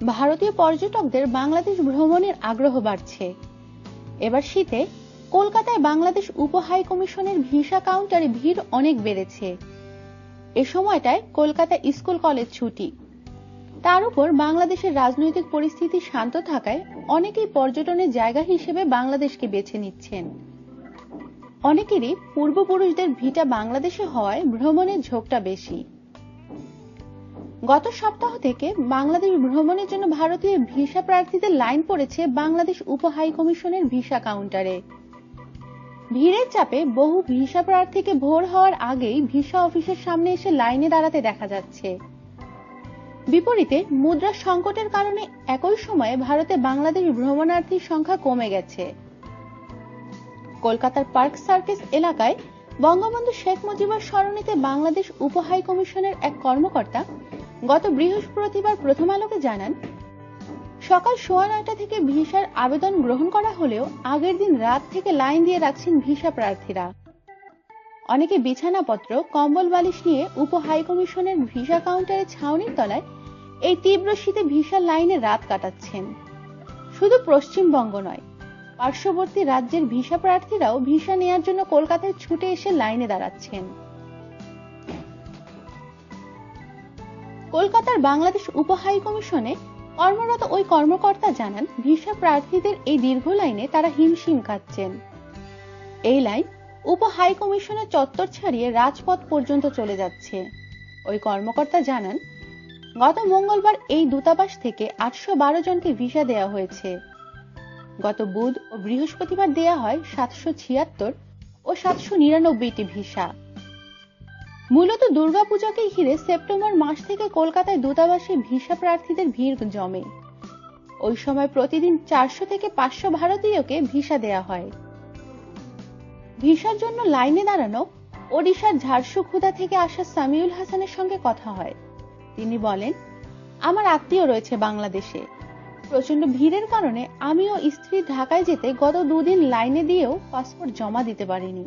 ভারতীয় পর্যটকদের বাংলাদেশ ভ্রমণের আগ্রহ বাড়ছে। এবার শীতে কলকাতায় বাংলাদেশ উপ হাই কমিশনের ভিসা কাউন্টারে ভিড় অনেক বেড়েছে। এ সময়টায় কলকাতা স্কুল কলেজ ছুটি। তার উপর বাংলাদেশের রাজনৈতিক পরিস্থিতি শান্ত থাকায় অনেকেই পর্যটনের জায়গা হিসেবে বাংলাদেশকে বেছে নিচ্ছেন। অনেকেরই পূর্বপুরুষদের ভিটা বাংলাদেশে হওয়ায় ভ্রমণের ঝোঁকটা বেশি। গত সপ্তাহ থেকে বাংলাদেশ ভ্রমণের জন্য ভারতীয় ভিসা প্রার্থীদের লাইন পড়েছে বাংলাদেশ উপ হাই কমিশনের ভিসা কাউন্টারে। ভিড়ের চাপে বহু ভিসা প্রার্থীকে ভোর হওয়ার আগেই ভিসা অফিসের সামনে এসে লাইনে দাঁড়াতে দেখা যাচ্ছে। বিপরীতে মুদ্রা সংকটের কারণে একই সময়ে ভারতে বাংলাদেশ ভ্রমণার্থীর সংখ্যা কমে গেছে। কলকাতার পার্ক সার্কিস এলাকায় বঙ্গবন্ধু শেখ মুজিবুর স্মরণীতে বাংলাদেশ উপ হাই কমিশনের এক কর্মকর্তা গত বৃহস্পতিবার প্রথম আলোকে জানান, সকাল সোয়া নয়টা থেকে ভিসার আবেদন গ্রহণ করা হলেও আগের দিন রাত থেকে লাইন দিয়ে রাখছেন ভিসা প্রার্থীরা। অনেকে বিছানাপত্র, কম্বল, বালিশ নিয়ে উপ হাই কমিশনের ভিসা কাউন্টারে ছাউনির তলায় এই তীব্র শীতে ভিসার লাইনে রাত কাটাচ্ছেন। শুধু পশ্চিমবঙ্গ নয়, পার্শ্ববর্তী রাজ্যের ভিসা প্রার্থীরাও ভিসা নেয়ার জন্য কলকাতায় ছুটে এসে লাইনে দাঁড়াচ্ছেন। কলকাতার বাংলাদেশ উপ হাই কমিশনে কর্মরত ওই কর্মকর্তা জানান, ভিসা প্রার্থীদের এই দীর্ঘ লাইনে তারা হিমশিম খাচ্ছেন। এই লাইন উপ হাই কমিশনের চত্বর ছাড়িয়ে রাজপথ পর্যন্ত চলে যাচ্ছে। ওই কর্মকর্তা জানান, গত মঙ্গলবার এই দূতাবাস থেকে আটশো বারো জনকে ভিসা দেওয়া হয়েছে। গত বুধ ও বৃহস্পতিবার দেয়া হয় সাতশো ছিয়াত্তর ও সাতশো নিরানব্বইটি ভিসা। মূলত দুর্গাপূজাকে ঘিরে সেপ্টেম্বর মাস থেকে কলকাতায় দূতাবাসে ভিসা প্রার্থীদের ভিড় জমে। ওই সময় প্রতিদিন চারশো থেকে পাঁচশো ভারতীয়কে ভিসা দেয়া হয়। ভিসার জন্য লাইনে দাঁড়ানো ওড়িশার ঝাড়সুখুদা থেকে আসা সামিউল হাসানের সঙ্গে কথা হয়। তিনি বলেন, আমার আত্মীয় রয়েছে বাংলাদেশে। প্রচণ্ড ভিড়ের কারণে আমি ও স্ত্রী ঢাকায় যেতে গত দুদিন লাইনে দিয়েও পাসপোর্ট জমা দিতে পারিনি।